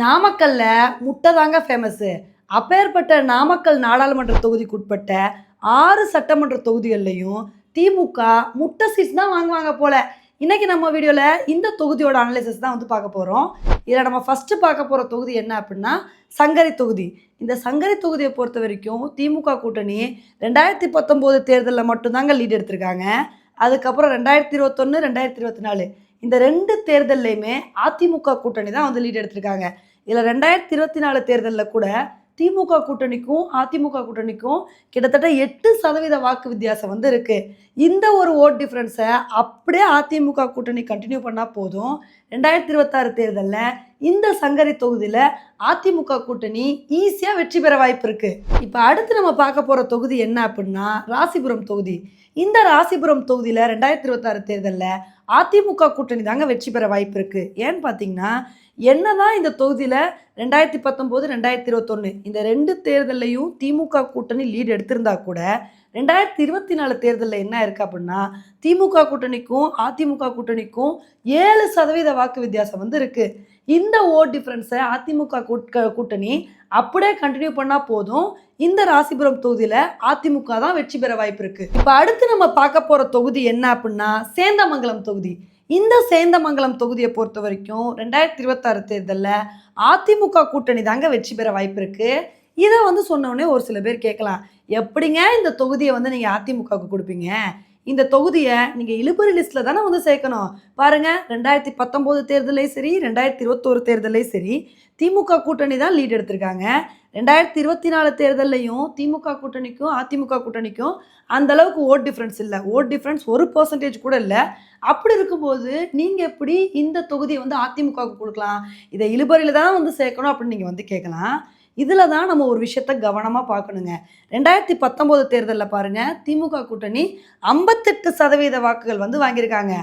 நாமக்கல்ல முட்டை தாங்க ஃபேமஸ்ஸு அப்பேற்பட்ட நாமக்கல் நாடாளுமன்ற தொகுதிக்குட்பட்ட ஆறு சட்டமன்ற தொகுதிகள்லையும் திமுக முட்டை சீட்ஸ் தான் வாங்குவாங்க போல. இன்னைக்கு நம்ம வீடியோவில் இந்த தொகுதியோட அனலைசஸ் தான் வந்து பார்க்க போகிறோம் இதில் நம்ம ஃபஸ்ட்டு பார்க்க போகிற தொகுதி என்ன அப்படின்னா சங்கரி தொகுதி. இந்த சங்கரி தொகுதியை பொறுத்த வரைக்கும் திமுக கூட்டணி ரெண்டாயிரத்தி பத்தொம்போது தேர்தலில் மட்டும்தாங்க லீட் எடுத்திருக்காங்க. அதுக்கப்புறம் ரெண்டாயிரத்தி இருபத்தொன்று ரெண்டாயிரத்தி இருபத்தி நாலு. இந்த ரெண்டு தேர்தல்லையுமே அதிமுக கூட்டணி தான் வந்து லீட் எடுத்திருக்காங்க. இதில் ரெண்டாயிரத்தி இருபத்தி நாலு தேர்தலில் கூட திமுக கூட்டணிக்கும் அதிமுக கூட்டணிக்கும் கிட்டத்தட்ட எட்டு சதவீத வாக்கு வித்தியாசம் வந்து இருக்கு. இந்த ஒரு ஓட் டிஃப்ரென்ஸை அப்படியே அதிமுக கூட்டணி கண்டினியூ பண்ணால் போதும். ரெண்டாயிரத்தி இருபத்தாறு தேர்தலில் இந்த சங்கரி தொகுதியில் அதிமுக கூட்டணி ஈஸியாக வெற்றி பெற வாய்ப்பு இருக்கு. இப்போ அடுத்து நம்ம பார்க்க போகிற தொகுதி என்ன அப்படின்னா ராசிபுரம் தொகுதி. இந்த ராசிபுரம் தொகுதியில் ரெண்டாயிரத்தி இருபத்தாறு தேர்தலில் அதிமுக கூட்டணி தாங்க வெற்றி பெற வாய்ப்பு இருக்குது ஏன்னு பார்த்தீங்கன்னா என்னதான் இந்த தொகுதியில் ரெண்டாயிரத்தி பத்தொம்போது ரெண்டாயிரத்தி இருபத்தொன்று இந்த ரெண்டு தேர்தல்லையும் திமுக கூட்டணி லீடு எடுத்திருந்தா கூட ரெண்டாயிரத்தி இருபத்தி நாலு தேர்தலில் என்ன இருக்குது அப்படின்னா திமுக கூட்டணிக்கும் அதிமுக கூட்டணிக்கும் ஏழு சதவீத வாக்கு வித்தியாசம் வந்து இருக்குது இந்த ஓட் டிஃப்ரென்ஸை அதிமுக கூட்டணி அப்படியே கண்டினியூ பண்ணால் போதும். இந்த ராசிபுரம் தொகுதியில் அதிமுக தான் வெற்றி பெற வாய்ப்பு இருக்குது இப்போ அடுத்து நம்ம பார்க்க போகிற தொகுதி என்ன அப்படின்னா சேந்தமங்கலம் தொகுதி. இந்த சேந்தமங்கலம் தொகுதியை பொறுத்த வரைக்கும் ரெண்டாயிரத்தி இருபத்தாறு தேர்தலில் அதிமுக கூட்டணி தாங்க வெற்றி பெற வாய்ப்பு இருக்குது இதை வந்து சொன்னோடனே ஒரு சில பேர் கேட்கலாம். எப்படிங்க இந்த தொகுதியை வந்து நீங்கள் அதிமுகவுக்கு கொடுப்பீங்க? இந்த தொகுதியை நீங்கள் இழுபறி லிஸ்ட்டில் தானே வந்து சேர்க்கணும். பாருங்கள் ரெண்டாயிரத்தி பத்தொம்போது தேர்தலையும் சரி ரெண்டாயிரத்தி இருபத்தோரு தேர்தலையும் சரி திமுக கூட்டணி தான் லீட் எடுத்திருக்காங்க. ரெண்டாயிரத்தி இருபத்தி நாலு தேர்தல்லையும் திமுக கூட்டணிக்கும் அதிமுக கூட்டணிக்கும் அந்த அளவுக்கு ஓட் டிஃப்ரென்ஸ் இல்லை. ஓட் டிஃப்ரென்ஸ் ஒரு பர்சன்டேஜ் கூட இல்லை. அப்படி இருக்கும்போது நீங்கள் எப்படி இந்த தொகுதியை வந்து அதிமுகவுக்கு கொடுக்கலாம்? இதை இழுபறியில் தான் வந்து சேர்க்கணும் அப்படின்னு நீங்கள் வந்து கேட்கலாம். இதில் தான் நம்ம ஒரு விஷயத்த கவனமாக பார்க்கணுங்க. ரெண்டாயிரத்தி பத்தொம்போது தேர்தலில் பாருங்கள் திமுக கூட்டணி ஐம்பத்தெட்டு சதவீத வாக்குகள் வந்து வாங்கியிருக்காங்க.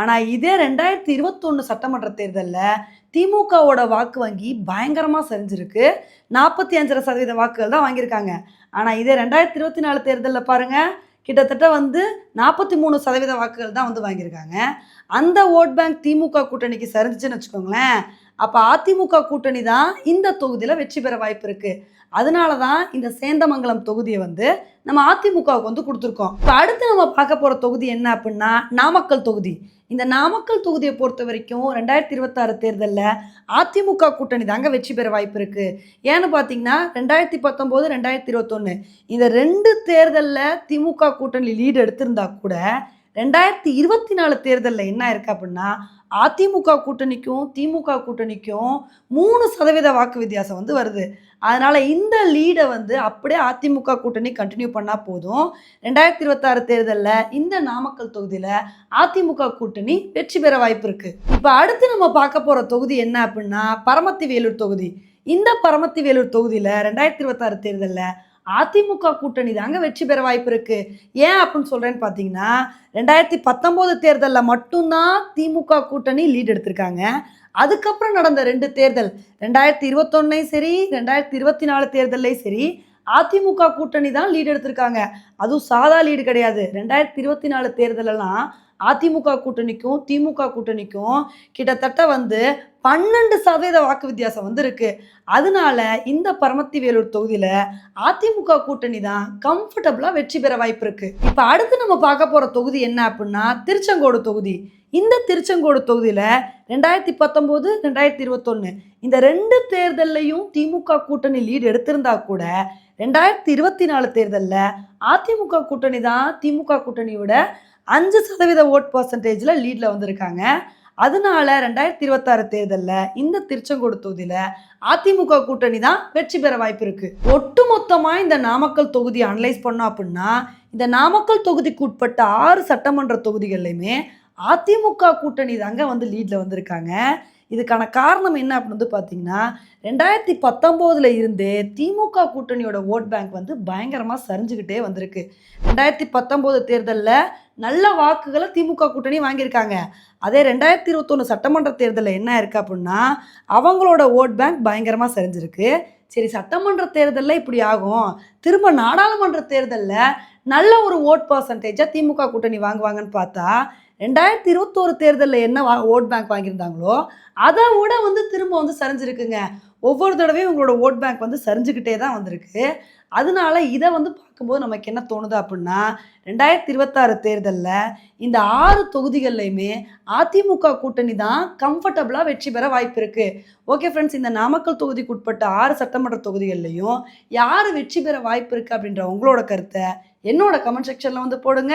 ஆனால் இதே ரெண்டாயிரத்தி இருபத்தொன்று சட்டமன்ற தேர்தலில் திமுகவோட வாக்கு வங்கி பயங்கரமாக சரிஞ்சிருக்கு. நாற்பத்தி அஞ்சரை சதவீத வாக்குகள் தான் வாங்கியிருக்காங்க. ஆனால் இதே ரெண்டாயிரத்தி இருபத்தி நாலு தேர்தலில் பாருங்கள் கிட்டத்தட்ட வந்து நாற்பத்தி மூணு சதவீத வாக்குகள் தான் வந்து வாங்கியிருக்காங்க. அந்த ஓட் பேங்க் திமுக கூட்டணிக்கு சரிஞ்சுன்னு வச்சுக்கோங்களேன் அப்போ அதிமுக கூட்டணி தான் இந்த தொகுதியில் வெற்றி பெற வாய்ப்பு இருக்குது அதனால தான் இந்த சேந்தமங்கலம் தொகுதியை வந்து நம்ம அதிமுகவுக்கு வந்து கொடுத்துருக்கோம். இப்போ அடுத்து நம்ம பார்க்க போகிற தொகுதி என்ன அப்படின்னா நாமக்கல் தொகுதி. இந்த நாமக்கல் தொகுதியை பொறுத்த வரைக்கும் ரெண்டாயிரத்தி இருபத்தாறு தேர்தலில் அதிமுக கூட்டணி தாங்க வெற்றி பெற வாய்ப்பு இருக்குது ஏன்னு பார்த்தீங்கன்னா ரெண்டாயிரத்தி பத்தொம்போது ரெண்டாயிரத்தி இருபத்தொன்று இந்த ரெண்டு தேர்தலில் திமுக கூட்டணி லீடு எடுத்திருந்தா கூட ரெண்டாயிரத்தி இருபத்தி நாலு தேர்தலில் என்ன இருக்கு அப்படின்னா அதிமுக கூட்டணிக்கும் திமுக கூட்டணிக்கும் மூணு சதவீத வாக்கு வித்தியாசம் வந்து வருது. அதனால் இந்த லீடை வந்து அப்படியே அதிமுக கூட்டணி கண்டினியூ பண்ணால் போதும். ரெண்டாயிரத்தி இருபத்தாறு தேர்தலில் இந்த நாமக்கல் தொகுதியில் அதிமுக கூட்டணி வெற்றி பெற வாய்ப்பு இருக்குது இப்போ அடுத்து நம்ம பார்க்க போகிற தொகுதி என்ன அப்படின்னா பரமத்தி வேலூர் தொகுதி. இந்த பரமத்தி வேலூர் தொகுதியில் ரெண்டாயிரத்தி இருபத்தாறு தேர்தலில் அதிமுக கூட்டணி தாங்க வெற்றி பெற வாய்ப்பு இருக்கு. ஏன் அப்படின்னு சொல்றேன்னு பார்த்தீங்கன்னா ரெண்டாயிரத்தி பத்தொம்போது தேர்தலில் மட்டும்தான் திமுக கூட்டணி லீட் எடுத்திருக்காங்க. அதுக்கப்புறம் நடந்த ரெண்டு தேர்தல் ரெண்டாயிரத்தி இருபத்தொன்னையும் சரி ரெண்டாயிரத்தி இருபத்தி நாலு தேர்தல்லையும் சரி அதிமுக கூட்டணி தான் லீட் எடுத்திருக்காங்க. அதுவும் சாதா லீடு கிடையாது. ரெண்டாயிரத்தி இருபத்தி நாலு தேர்தலெல்லாம் அதிமுக கூட்டணிக்கும் திமுக கூட்டணிக்கும் கிட்டத்தட்ட வந்து பன்னெண்டு சதவீத வாக்கு வித்தியாசம் வந்து இருக்கு அதனால இந்த பரமத்தி வேலூர் தொகுதியில் அதிமுக கூட்டணி தான் கம்ஃபர்டபுளாக வெற்றி பெற வாய்ப்பு இருக்கு. இப்போ அடுத்து நம்ம பார்க்க போற தொகுதி என்ன அப்படின்னா திருச்செங்கோடு தொகுதி. இந்த திருச்செங்கோடு தொகுதியில் ரெண்டாயிரத்தி பத்தொம்போது ரெண்டாயிரத்தி இருபத்தொன்று இந்த ரெண்டு தேர்தல்லையும் திமுக கூட்டணி லீடு எடுத்திருந்தா கூட ரெண்டாயிரத்தி இருபத்தி நாலு தேர்தலில் அதிமுக கூட்டணி தான் திமுக கூட்டணியோட அஞ்சு சதவீத ஓட் பர்சன்டேஜில் லீடில் வந்திருக்காங்க. அதனால ரெண்டாயிரத்தி இருபத்தாறு தேர்தலில் இந்த திருச்செங்கோடு தொகுதியில் அதிமுக கூட்டணி தான் வெற்றி பெற வாய்ப்பு இருக்கு. ஒட்டுமொத்தமாக இந்த நாமக்கல் தொகுதியை அனலைஸ் பண்ணோம் அப்படின்னா இந்த நாமக்கல் தொகுதிக்கு உட்பட்ட ஆறு சட்டமன்ற தொகுதிகள்லையுமே அதிமுக கூட்டணி தாங்க வந்து லீடில் வந்திருக்காங்க. இதுக்கான காரணம் என்ன அப்படின்னு வந்து பார்த்தீங்கன்னா ரெண்டாயிரத்தி பத்தொம்போதில் இருந்தே திமுக கூட்டணியோட ஓட் பேங்க் வந்து பயங்கரமாக சரிஞ்சுக்கிட்டே வந்திருக்கு. ரெண்டாயிரத்தி பத்தொம்போது தேர்தலில் நல்ல வாக்குகளை திமுக கூட்டணி வாங்கியிருக்காங்க. அதே ரெண்டாயிரத்தி இருபத்தொன்று சட்டமன்ற தேர்தலில் என்ன இருக்குது அப்படின்னா அவங்களோட ஓட் பேங்க் பயங்கரமாக சரிஞ்சிருக்கு. சரி சட்டமன்ற தேர்தலில் இப்படி ஆகும். திரும்ப நாடாளுமன்ற தேர்தலில் நல்ல ஒரு ஓட் பர்சன்டேஜாக திமுக கூட்டணி வாங்குவாங்கன்னு பார்த்தா ரெண்டாயிரத்தி இருபத்தோரு தேர்தலில் என்ன வா ஓட் பேங்க் வாங்கியிருந்தாங்களோ அதை விட வந்து திரும்ப வந்து சரிஞ்சிருக்குங்க. ஒவ்வொரு தடவையும் உங்களோட ஓட் பேங்க் வந்து சரிஞ்சுக்கிட்டே தான் வந்திருக்கு. அதனால இதை வந்து பார்க்கும்போது நமக்கு என்ன தோணுது அப்படின்னா ரெண்டாயிரத்தி இருபத்தாறு தேர்தலில் இந்த ஆறு தொகுதிகள்லையுமே அதிமுக கூட்டணி தான் கம்ஃபர்டபுளாக வெற்றி பெற வாய்ப்பு இருக்குது ஓகே ஃப்ரெண்ட்ஸ் இந்த நாமக்கல் தொகுதிக்கு உட்பட்ட ஆறு சட்டமன்ற தொகுதிகள்லையும் யார் வெற்றி பெற வாய்ப்பு இருக்குது அப்படின்ற உங்களோட கருத்தை என்னோட கமெண்ட் செக்ஷனில் வந்து போடுங்க.